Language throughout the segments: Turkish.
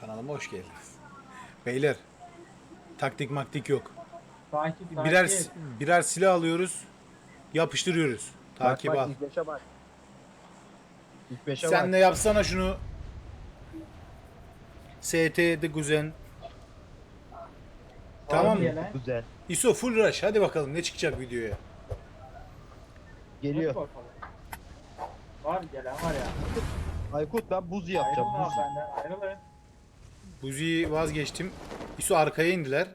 Kanalıma hoş geldiniz. Beyler, taktik maktik yok. Takip, Birer takip. birer silah alıyoruz, yapıştırıyoruz. Takip bak, al. Bak, ilk beşe bak. İlk beşe Sen bak. de yapsana şunu. ST'de kuzen. Tamam mı? Güzel. ISO full rush. Hadi bakalım ne çıkacak videoya. Geliyor. Var gelen var ya. Aykut ben buz yapacağım. Ayrılın Buz. abi benden ayrılın. Buzi'yi vazgeçtim. ISO arkaya indiler.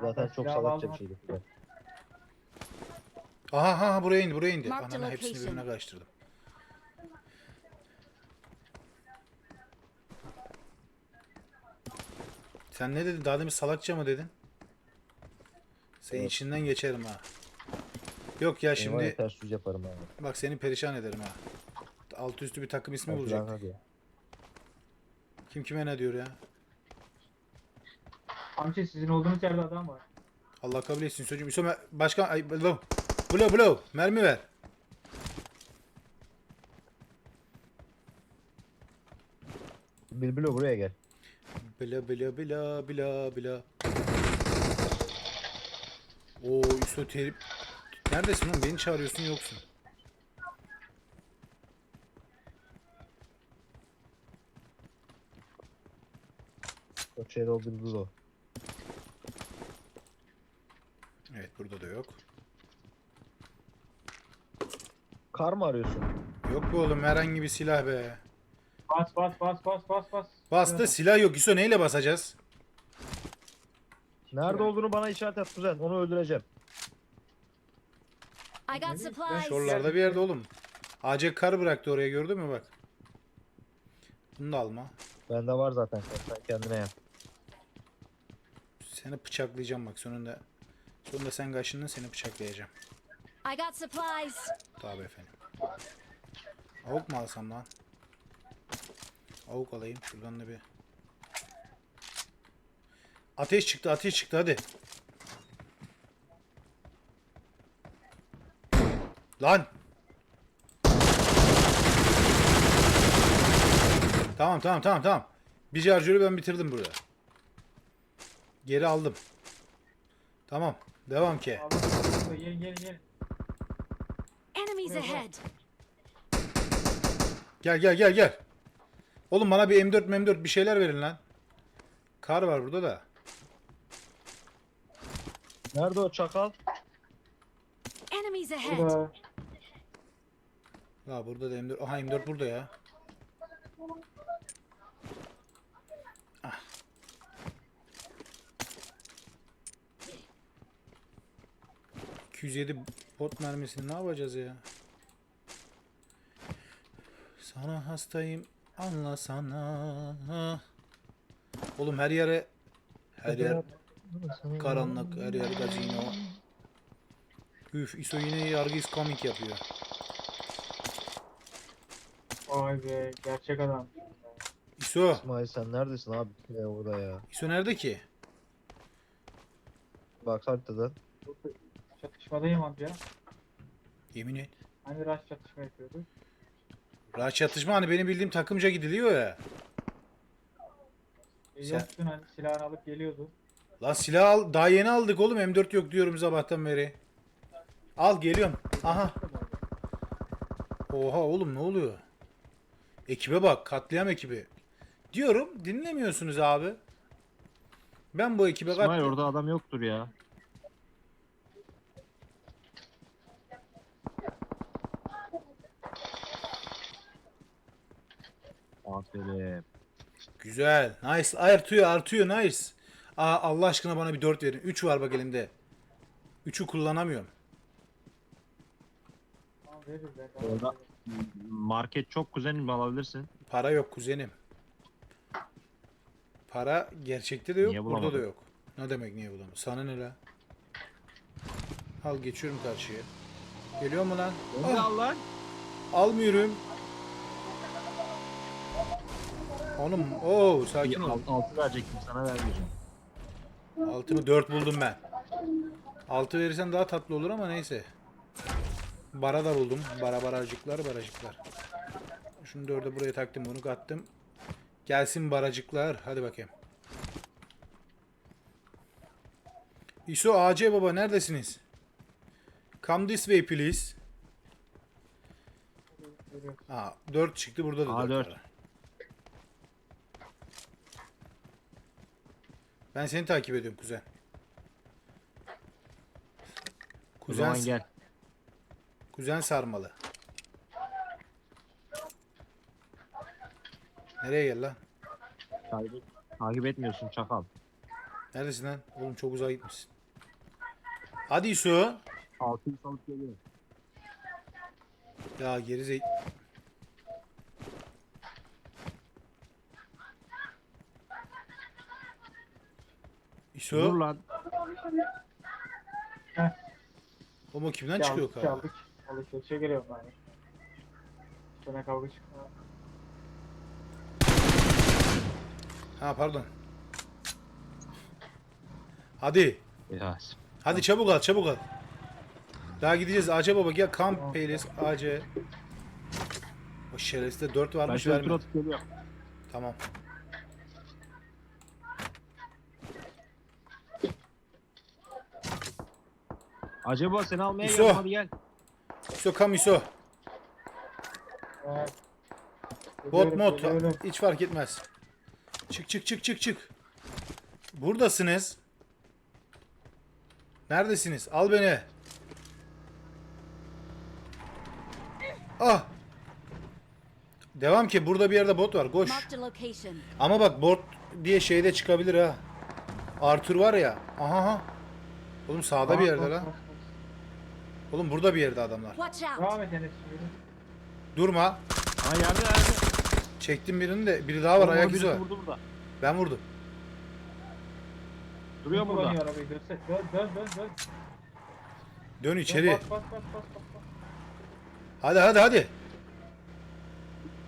Zaten çok salakça bir şeydi. Aha aha buraya indi buraya indi. Marked Ananı hepsini location. birbirine karıştırdım. Sen ne dedin? Daha demin salakça mı dedin? Senin Evet. içinden geçerim ha. Yok ya Şimdi... şimdi ters yüz yaparım abi. bak seni perişan ederim ha. Altı üstü bir takım ismi Hadi bulacak. hadi. Kim kime ne diyor ya? Amca sizin olduğunuz yerde adam var. Allah kabul etsin çocuğum. İso mer- başkan ay blow. Blow blow. Mermi ver. Bilbilo buraya gel. Bila bila bila bila bila. Oo İso terip. Neredesin oğlum? Beni çağırıyorsun yoksun. Çok şey oldu Bilbilo. Evet burada da yok. Kar mı arıyorsun? Yok be oğlum herhangi bir silah be. Bas bas bas bas bas bas. Bastı silah yok. İso neyle basacağız? Nerede olduğunu bana işaret et kuzen. Onu öldüreceğim. I got supplies. Şuralarda bir yerde oğlum. AC kar bıraktı oraya gördün mü bak. Bunu da alma. Bende var zaten. Sen kendine yap. Seni bıçaklayacağım bak sonunda. Sonunda sen kaçındın seni bıçaklayacağım. I got supplies. Tabi efendim. Avuk mu alsam lan? Avuk alayım şuradan da bir. Ateş çıktı ateş çıktı hadi. Lan. Tamam tamam tamam tamam. Bir şarjörü ben bitirdim burada. Geri aldım. Tamam. Devam ki. Aldım. Gelin gelin gelin. Enemies ahead. Gel gel gel gel. Oğlum bana bir M4 M4 bir şeyler verin lan. Kar var burada da. Nerede o çakal? Enemies ahead. Burada. Ya burada da M4. Aha M4 burada ya. Ah. ...207 pot mermisini ne yapacağız ya? Sana hastayım anlasana. Oğlum her yere... Her yer karanlık, her yer gazino. Üf, ISO yine yargı is coming yapıyor. Vay be gerçek adam. ISO, İsmail sen neredesin abi? Ya orada ya. ISO nerede ki? Bak haritadan. Çatışmadayım amca. Yemin et. Hani rush çatışma yapıyordu. Rahat çatışma hani benim bildiğim takımca gidiliyor ya. E, Sen- Yoktun hani silahını alıp geliyordu. La silah al, daha yeni aldık oğlum M4 yok diyorum sabahtan beri. Al geliyorum. Aha. Oha oğlum ne oluyor? Ekibe bak katliam ekibi. Diyorum dinlemiyorsunuz abi. Ben bu ekibe İsmail kat... orada adam yoktur ya. Aferin. Güzel. Nice. Artıyor artıyor nice. Aa, Allah aşkına bana bir 4 verin. 3 var bak elimde. 3'ü kullanamıyorum. Orada market çok kuzenim alabilirsin. Para yok kuzenim. Para gerçekte de yok, Niye burada da bulamadın? yok. Ne demek niye bulamadım? Sana ne la? Al geçiyorum karşıya. Geliyor mu lan? Ne Ah, al lan? almıyorum. Oğlum, oo sakin ol. Alt, altı verecektim sana vermeyeceğim. Altını 4 buldum ben. 6 verirsen daha tatlı olur ama neyse. Bara da buldum. Bara baracıklar baracıklar. Şunu dörde buraya taktım bunu kattım. Gelsin baracıklar. Hadi bakayım. İso AC baba neredesiniz? Come this way please. Aa 4 çıktı burada da A4. 4 var. Ben seni takip ediyorum kuzen. Kuzen, gel. Kuzen sarmalı. Nereye gel lan? Takip, takip etmiyorsun çakal. Neredesin lan? Oğlum çok uzağa gitmişsin. Hadi İso. Altıyı salıp geliyor. Ya geri zey... İso. Dur lan. Oğlum o kimden çıkıyor çaldık. Alışverişe geliyorum ben. Sonra kavga çıktı. Ha pardon. Hadi. Ya. Hadi çabuk al çabuk al. Daha gideceğiz. AC baba gel kamp playlist AC. O şerefsizde 4 Ben varmış şöyle tur vermedi. atıp geliyorum. Tamam. Acaba seni almaya İso. geldim hadi gel. İso kam İso. Evet. Bot mod hiç fark etmez. Çık çık çık çık çık. Buradasınız. Neredesiniz? Al beni. Ah. Devam ki burada bir yerde bot var. Koş. Ama bak bot diye şeyde çıkabilir ha. Arthur var ya. Aha. Oğlum sağda bir yerde lan. Oğlum burada bir yerde adamlar. Watch out. Devam et Enes. Durma. Ha yerde yerde. Çektim birini de biri daha var ayak izi var. Vurdu burada. Ben vurdum. Duruyor burada. Kullanıyor arabayı. Dön, dön, dön, dön. dön. Dön içeri. Bas, bas, bas, bas, bas, bas. Hadi hadi hadi.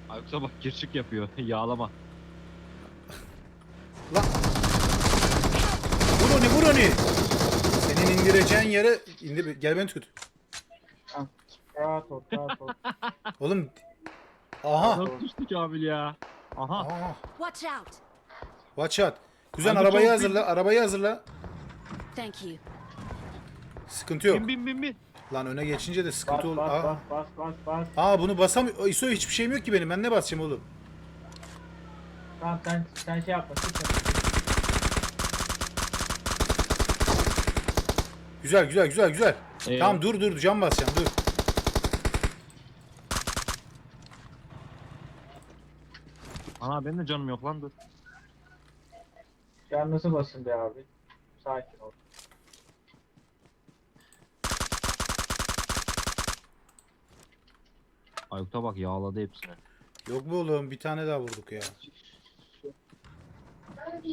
Aykut'a bak gir çık yapıyor. Yağlama. Lan. Vur onu vur onu. Senin indireceğin yere indir gel beni tut. Rahat ol, rahat ol. Oğlum. Aha. Nasıl düştü Kamil ya? Aha. Aha. Watch out. Watch out. Kuzen Hadi arabayı çok hazırla. Arabayı hazırla. Thank you. Sıkıntı yok. Bin bin bin bin. Lan öne geçince de Bas, sıkıntı olur. bas, Aa. bas, bas, bas, bas. Aa bunu basamıyor. ISO hiçbir şeyim yok ki benim. Ben ne basacağım oğlum? Tamam sen, sen şey yapma. Sıkma. Güzel güzel güzel güzel. Ee, Tamam dur dur cam basacağım dur. Ana benim de canım yok lan dur. Canınızı basın be abi. Sakin ol. Aykut'a bak yağladı hepsini. Yok mu oğlum? Bir tane daha vurduk ya.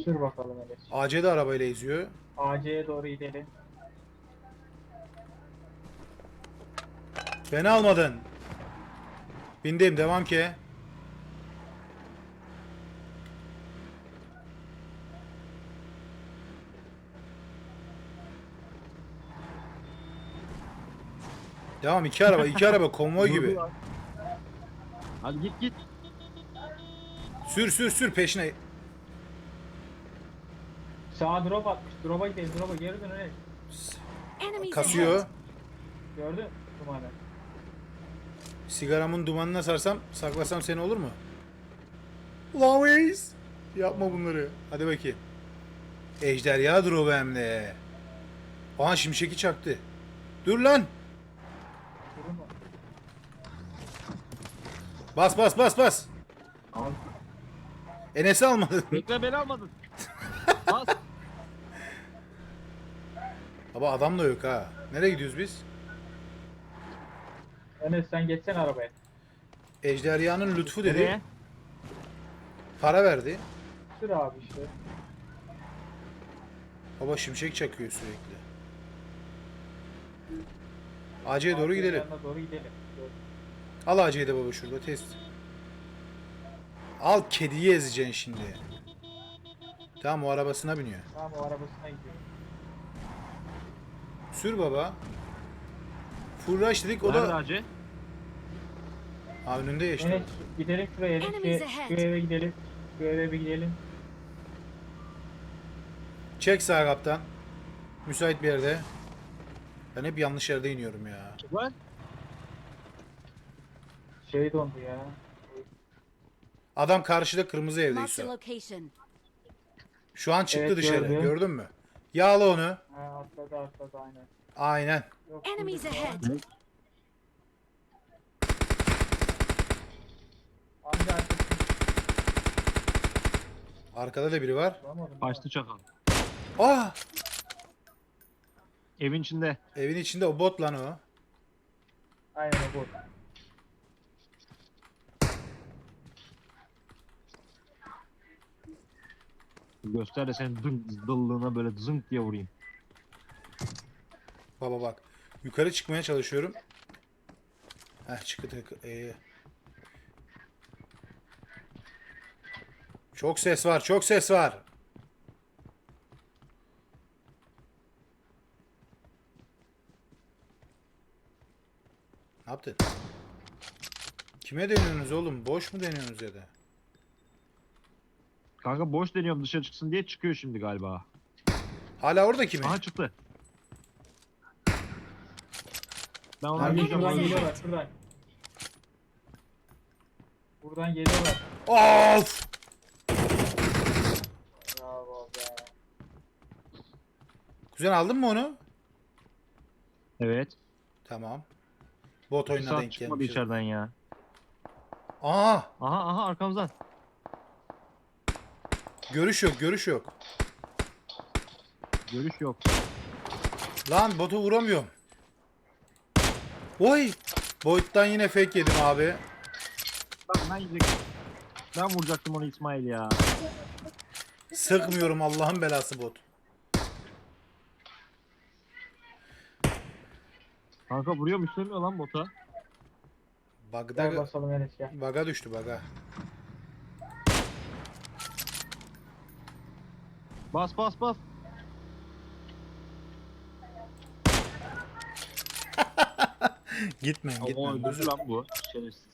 Sür bakalım Enes. AC de arabayla eziyor. AC'ye doğru gidelim. Beni almadın. Bindim devam ki. Devam iki araba iki araba konvoy gibi. Hadi git git. Sür sür sür peşine. Sağa drop atmış. Drop'a gidelim. Drop'a geri dön. Enemies Kasıyor. Gördün dumanı? Sigaramın dumanına sarsam saklasam seni olur mu? Loveys. Yapma bunları. Hadi bakayım. Ejderha drop hem de. Aha şimşeki çaktı. Dur lan. Durun mu? Bas bas bas bas. Al. Enes'i almadın. Bekle beni almadın. Bas. Baba adam da yok ha. Nereye gidiyoruz biz? Enes sen geçsene arabaya. Ejderhanın lütfu dedi. Nereye? Para verdi. Sür abi işte. Baba şimşek çakıyor sürekli. AC'ye doğru gidelim. Yanına doğru gidelim. Al AC'yi de baba şurada test. Al kediyi ezeceksin şimdi. Tamam o arabasına biniyor. Tamam o arabasına gidiyor. Sür baba. Full rush dedik o Nerede da acı? Ha önünde ya işte. Enes gidelim şuraya. Şu, Enemies şu ahead. eve gidelim. Şu eve bir gidelim. Çek sağ kaptan. Müsait bir yerde. Ben hep yanlış yerde iniyorum ya. Lan. Şey dondu ya. Adam karşıda kırmızı evde Marked a İso. location. Şu an çıktı Evet, dışarı. gördüm. Gördün mü? Yağla onu. Ha atladı atladı aynen. Aynen. Yok, Enemies ahead. Arkada da biri var. bulamadım. Kaçtı çakal. Aa! Evin içinde. Evin içinde o bot lan o. Aynen o bu. Göster de senin dın, dıllığına böyle zınk diye vurayım. Baba bak. Yukarı çıkmaya çalışıyorum. Heh çıktı. Ee. Çok ses var. Çok ses var. Ne yaptın? Kime deniyorsunuz oğlum? Boş mu deniyorsunuz ya da? Kanka boş deniyorum dışarı çıksın diye çıkıyor şimdi galiba. Hala orada kimi? Aha çıktı. Ben onu? Hangi oynayacağım. şuradan geliyorlar şuradan. Buradan geliyorlar. Of! Bravo be. Kuzen aldın mı onu? Evet. Tamam. Bot oyununa saat denk çıkmadı gelmiş. içeriden ya. Aa! Aha aha arkamızdan. Görüş yok, görüş yok. Görüş yok. Lan botu vuramıyorum. Oy! Boyuttan yine fake yedim abi. Bak ben yiyecektim. Ben vuracaktım onu İsmail ya. Sıkmıyorum Allah'ın belası bot. Kanka vuruyor mu işlemiyor lan bota. Gel Bug'da, basalım Enes gel. bug'a düştü bug'a. Bas bas bas. Gitme, Oo gitme. öldürdü lan bu. Şerefsiz.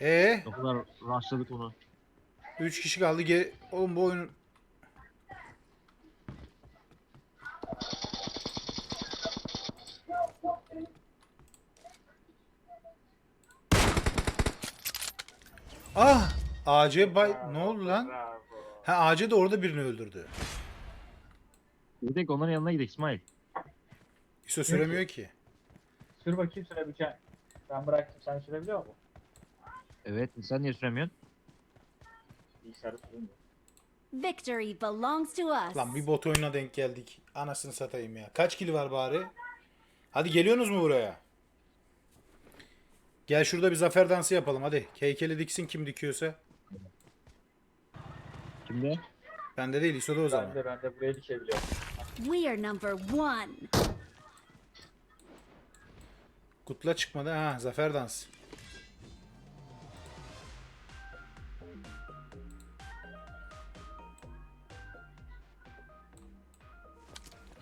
Ee, O kadar rushladık onu. 3 kişi kaldı. Ge Oğlum bu oyun Ah! AC bay ne oldu lan? Bravo. Ha AC de orada birini öldürdü. Bir tek onların yanına gidelim İsmail. İso süremiyor ki. Sür bakayım sürebileceğim. Ben bıraktım. Sen sürebiliyor musun? Evet sen niye süremiyorsun? Bilgisayarı süremiyor. Victory belongs to us. Lan bir bot oyuna denk geldik. Anasını satayım ya. Kaç kili var bari? Hadi geliyorsunuz mu buraya? Gel şurada bir zafer dansı yapalım hadi. Heykeli diksin kim dikiyorsa. Kimde? Bende değil İso'da o zaman. Ben de ben de buraya dikebiliyorum. We are number one. Kutla çıkmadı ha zafer dansı.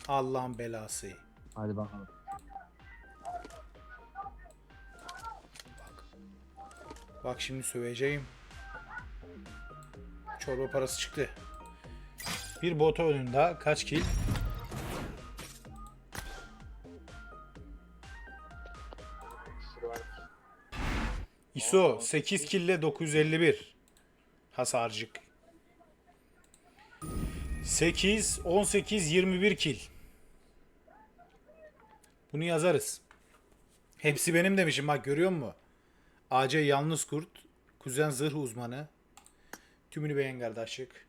Allah'ın belası. Hadi bakalım. Bak şimdi söveceğim. Çorba parası çıktı. Bir bota önünde kaç kill? ISO 8 kill ile 951 hasarcık. 8 18 21 kill. Bunu yazarız. Hepsi benim demişim bak görüyor musun? AC yalnız kurt, kuzen zırh uzmanı. Tümünü beğen kardeşlik.